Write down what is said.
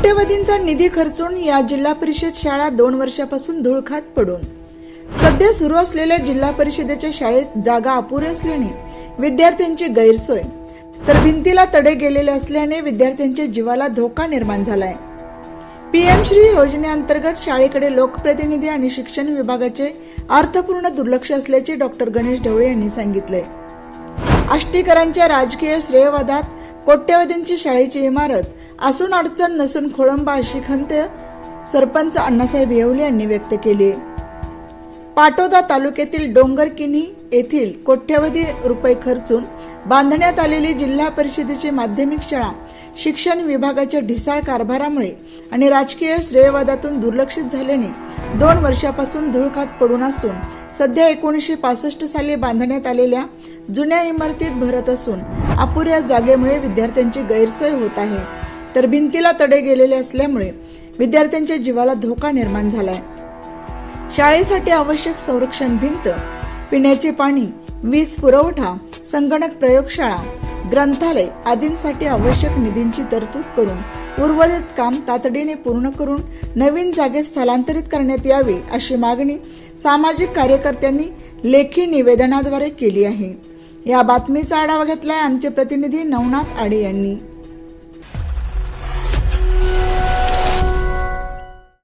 कोट्यवधींचा निधी खर्चून या जिल्हा परिषद शाळा दोन वर्षापासून धुळखात पडून. सध्या सुरू असलेल्या जिल्हा परिषदेच्या शाळेत जागा अपुरी असल्याने विद्यार्थ्यांची गैरसोय. तर भिंतीला तडे गेलेले असल्याने विद्यार्थ्यांच्या जीवाला धोका निर्माण झालाय. पीएम श्री योजनेअंतर्गत शाळेकडे लोकप्रतिनिधी आणि शिक्षण विभागाचे अर्थपूर्ण दुर्लक्ष असल्याचे डॉक्टर गणेश ढवळे यांनी सांगितले आष्टीकरांच्या राजकीय श्रेयवादात कोट्यवधींची शाळेची इमारत असून अडचण नसून खोळंबा अशी खंत सरपंच अण्णासाहेब येवले यांनी व्यक्त केली. पाटोदा तालुक्यातील डोंगरकिनी येथील कोट्यवधी रुपये खर्चून बांधण्यात आलेली जिल्हा परिषदेची माध्यमिक शाळा शिक्षण विभागाच्या ढिसाळ कारभारामुळे आणि राजकीय श्रेयवादातून दुर्लक्षित झाल्याने दोन वर्षापासून धुळखात पडून असून सध्या एकोणीसशे पासष्ट साली बांधण्यात आलेल्या जुन्या इमारतीत भरत असून अपुऱ्या जागेमुळे विद्यार्थ्यांची गैरसोय होत आहे. तर भिंतीला तडे गेलेले असल्यामुळे विद्यार्थ्यांच्या जीवाला धोका निर्माण झालाय. शाळेसाठी आवश्यक संरक्षण भिंत पिण्याचे पाणी वीज पुरवठा संगणक प्रयोगशाळा ग्रंथालय आदींसाठी आवश्यक निधींची तरतूद करून उर्वरित काम तातडीने पूर्ण करून नवीन जागेत स्थलांतरित करण्यात यावे अशी मागणी सामाजिक कार्यकर्त्यांनी लेखी निवेदनाद्वारे केली आहे. या बातमीचा आढावा घेतलाय आमचे प्रतिनिधी नवनाथ आडे यांनी.